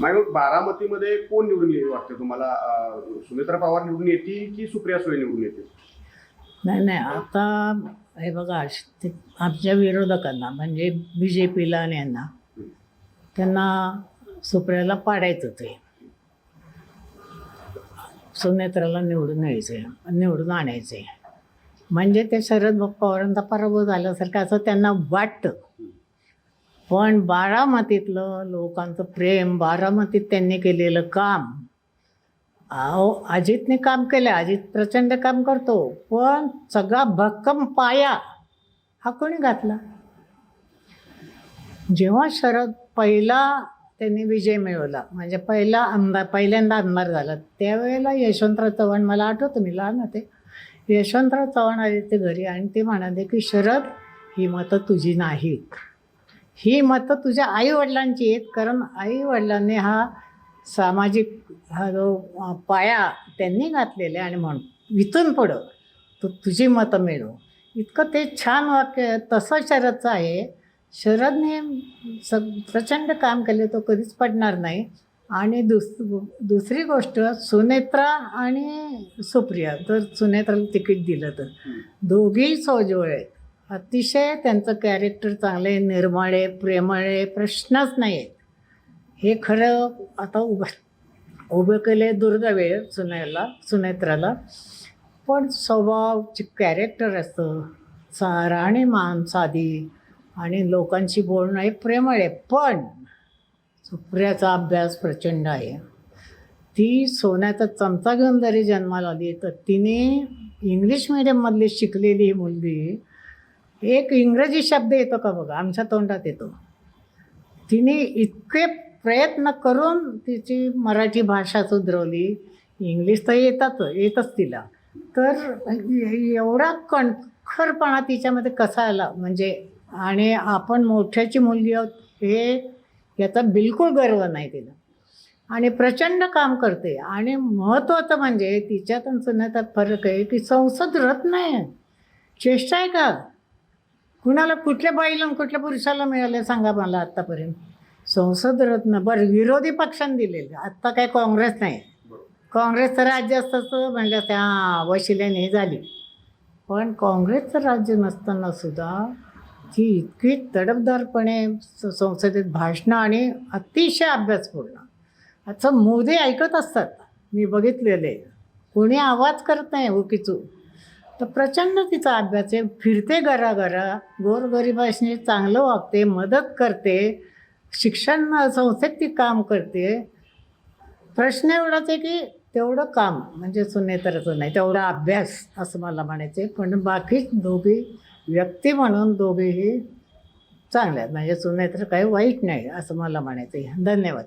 मग बारामतीमध्ये कोण निवडून येईल वाटतं तुम्हाला? सुमित्रा पवार निवडून येतील की सुप्रिया सुळे निवडून येतील? नाही नाही आता हे बघा आमच्या विरोधकांना म्हणजे बी जे पीला आणि यांना त्यांना सुप्रियाला पाडायचं ते. सुनेत्राला निवडून यायचे निवडून आणायचे म्हणजे ते शरद पवारांचा पराभव झाल्यासारखं असं त्यांना वाटतं. पण बारामतीतलं लोकांचं प्रेम बारामतीत त्यांनी केलेलं काम. अहो अजितने काम केलं अजित प्रचंड काम करतो पण सगळा भक्कम पाया हा कोणी घातला? जेव्हा शरद पहिला त्यांनी विजय मिळवला म्हणजे पहिला आमदार पहिल्यांदा आमदार झाला त्यावेळेला यशवंतराव चव्हाण मला आठवतं मी लहान होते. यशवंतराव चव्हाण आले ते घरी आणि ते म्हणाले की शरद ही मतं तुझी नाहीत. ही मतं तुझ्या आईवडिलांची आहेत कारण आईवडिलांनी हा सामाजिक हा जो पाया त्यांनी घातलेला आहे आणि म्हणून इथून पुढं तू तुझी मतं मिळव. इतकं ते छान वाक्य. तसं शरदचं आहे. शरदने स प्रचंड काम केले तो कधीच पडणार नाही. आणि दुस दुसरी गोष्ट सुनेत्रा आणि सुप्रिया. जर सुनेत्राला तिकीट दिलं तर. दोघेही सोजवळ आहेत. अतिशय त्यांचं कॅरेक्टर चांगलं आहे निर्मळ आहे प्रेमळ आहे प्रश्नच नाही आहेत हे खरं आता उभं उभं केले दुर्दैव आहे सुनेला सुनेत्राला. पण स्वभाव कॅरेक्टर असतं सा राहणीमान साधी आणि लोकांशी बोलणं हे प्रेमळ आहे. पण सुप्रियाचा अभ्यास प्रचंड आहे. ती सोन्याचा चमचा घेऊन जरी जन्माला आली तर तिने इंग्लिश मिडियममधली शिकलेली ही मुलगी एक इंग्रजी शब्द येतो का बघा? आमच्या तोंडात येतो. तिने इतके प्रयत्न करून तिची मराठी भाषा सुधरवली. इंग्लिश तर येतात येतच तिला. तर एवढा कणखरपणा तिच्यामध्ये कसा आला? म्हणजे आणि आपण मोठ्याची मुलगी आहोत हे याचा बिलकुल गर्व नाही तिला. आणि प्रचंड काम करते. आणि महत्त्वाचं म्हणजे तिच्यात आणि सुन्यात फरक आहे की संसद रत्न आहे. चेष्टा आहे का? कुणाला कुठल्या बाईला कुठल्या पुरुषाला मिळाले सांगा मला आत्तापर्यंत. संसद रत्न बरं विरोधी पक्षांनी दिलेलं. आत्ता काय काँग्रेस नाही. काँग्रेसचं राज्य असतं म्हणलं त्या हां वशिल्याने हे झाली. पण काँग्रेसचं राज्य नसताना सुद्धा ती इतकी तडफदारपणे संसदेत भाषणं आणि अतिशय अभ्यासपूर्ण आता मोदी ऐकत असतात. मी बघितलेले कोणी आवाज करत नाही उकीचू तर प्रचंड तिचा अभ्यास आहे. फिरते घराघरा गोरगरिबाशी चांगलं वागते मदत करते शिक्षण संस्थेत ती काम करते. प्रश्न एवढाच आहे की तेवढं काम म्हणजे सुनेतरचं नाही तेवढा अभ्यास असं मला म्हणायचं आहे. पण बाकी दोघी व्यक्ती म्हणून दोघेही चांगल्या आहेत. म्हणजे सुनेत्र काही वाईट नाही असं मला म्हणायचं आहे. धन्यवाद.